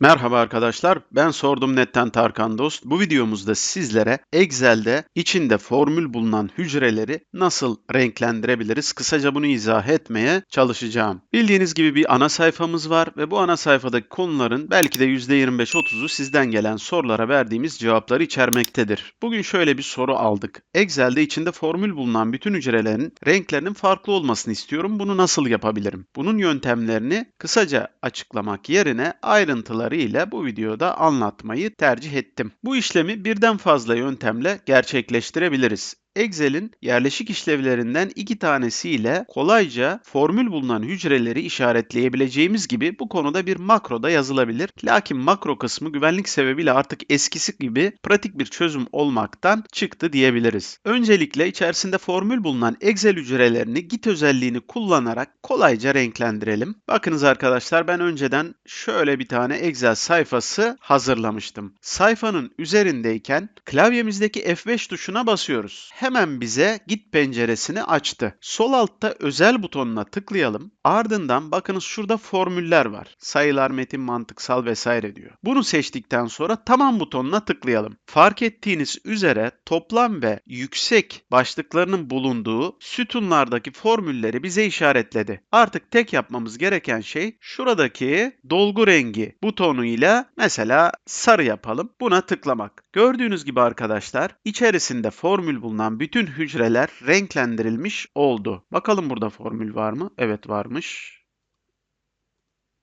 Merhaba arkadaşlar, ben Sordum Net'ten Tarkan Dost. Bu videomuzda sizlere Excel'de içinde formül bulunan hücreleri nasıl renklendirebiliriz? Kısaca bunu izah etmeye çalışacağım. Bildiğiniz gibi bir ana sayfamız var ve bu ana sayfadaki konuların belki de %25-30'u sizden gelen sorulara verdiğimiz cevapları içermektedir. Bugün şöyle bir soru aldık. Excel'de içinde formül bulunan bütün hücrelerin renklerinin farklı olmasını istiyorum. Bunu nasıl yapabilirim? Bunun yöntemlerini kısaca açıklamak yerine ayrıntıları ile bu videoda anlatmayı tercih ettim. Bu işlemi birden fazla yöntemle gerçekleştirebiliriz. Excel'in yerleşik işlevlerinden iki tanesiyle kolayca formül bulunan hücreleri işaretleyebileceğimiz gibi bu konuda bir makro da yazılabilir. Lakin makro kısmı güvenlik sebebiyle artık eskisi gibi pratik bir çözüm olmaktan çıktı diyebiliriz. Öncelikle içerisinde formül bulunan Excel hücrelerini git özelliğini kullanarak kolayca renklendirelim. Bakınız arkadaşlar ben önceden şöyle bir tane Excel sayfası hazırlamıştım. Sayfanın üzerindeyken klavyemizdeki F5 tuşuna basıyoruz hemen bize Git penceresini açtı. Sol altta özel butonuna tıklayalım. Ardından bakınız şurada formüller var. Sayılar, metin, mantıksal vesaire diyor. Bunu seçtikten sonra tamam butonuna tıklayalım. Fark ettiğiniz üzere toplam ve yüksek başlıklarının bulunduğu sütunlardaki formülleri bize işaretledi. Artık tek yapmamız gereken şey şuradaki dolgu rengi butonuyla mesela sarı yapalım. Buna tıklamak. Gördüğünüz gibi arkadaşlar içerisinde formül bulunan bütün hücreler renklendirilmiş oldu. Bakalım burada formül var mı? Evet varmış.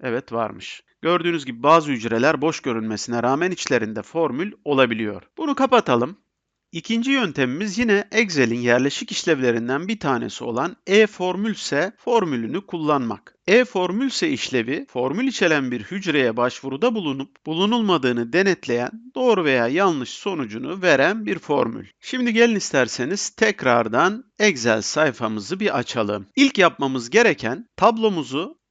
Evet varmış. Gördüğünüz gibi bazı hücreler boş görünmesine rağmen içlerinde formül olabiliyor. Bunu kapatalım. İkinci yöntemimiz yine Excel'in yerleşik işlevlerinden bir tanesi olan e-formülse formülünü kullanmak. E-formülse işlevi, formül içeren bir hücreye başvuruda bulunup bulunulmadığını denetleyen doğru veya yanlış sonucunu veren bir formül. Şimdi gelin isterseniz tekrardan Excel sayfamızı bir açalım. İlk yapmamız gereken tablomuzu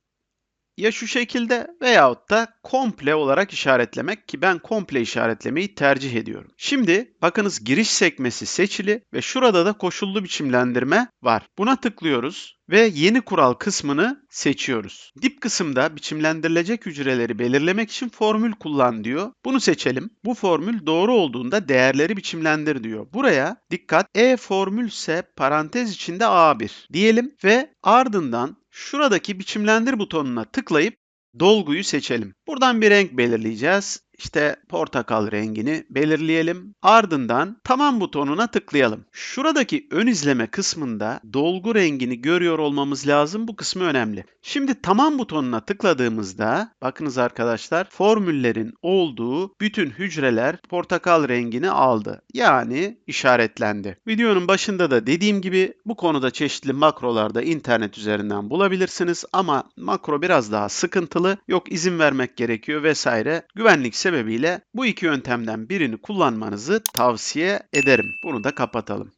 ya şu şekilde veyahut da komple olarak işaretlemek ki ben komple işaretlemeyi tercih ediyorum. Şimdi bakınız giriş sekmesi seçili ve şurada da koşullu biçimlendirme var. Buna tıklıyoruz ve yeni kural kısmını seçiyoruz. Dip kısımda biçimlendirilecek hücreleri belirlemek için formül kullan diyor. Bunu seçelim. Bu formül doğru olduğunda değerleri biçimlendir diyor. Buraya dikkat e formülse parantez içinde A1 diyelim ve ardından şuradaki biçimlendir butonuna tıklayıp dolguyu seçelim. Buradan bir renk belirleyeceğiz işte portakal rengini belirleyelim. Ardından tamam butonuna tıklayalım. Şuradaki ön izleme kısmında dolgu rengini görüyor olmamız lazım. Bu kısmı önemli. Şimdi tamam butonuna tıkladığımızda bakınız arkadaşlar formüllerin olduğu bütün hücreler portakal rengini aldı. Yani işaretlendi. Videonun başında da dediğim gibi bu konuda çeşitli makrolarda internet üzerinden bulabilirsiniz ama makro biraz daha sıkıntılı. Yok izin vermek gerekiyor vesaire. Güvenlik sebebiyle bu iki yöntemden birini kullanmanızı tavsiye ederim. Bunu da kapatalım.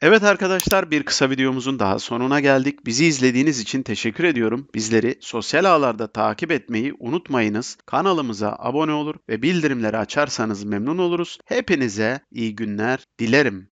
Evet arkadaşlar bir kısa videomuzun daha sonuna geldik. Bizi izlediğiniz için teşekkür ediyorum. Bizleri sosyal ağlarda takip etmeyi unutmayınız. Kanalımıza abone olur ve bildirimleri açarsanız memnun oluruz. Hepinize iyi günler dilerim.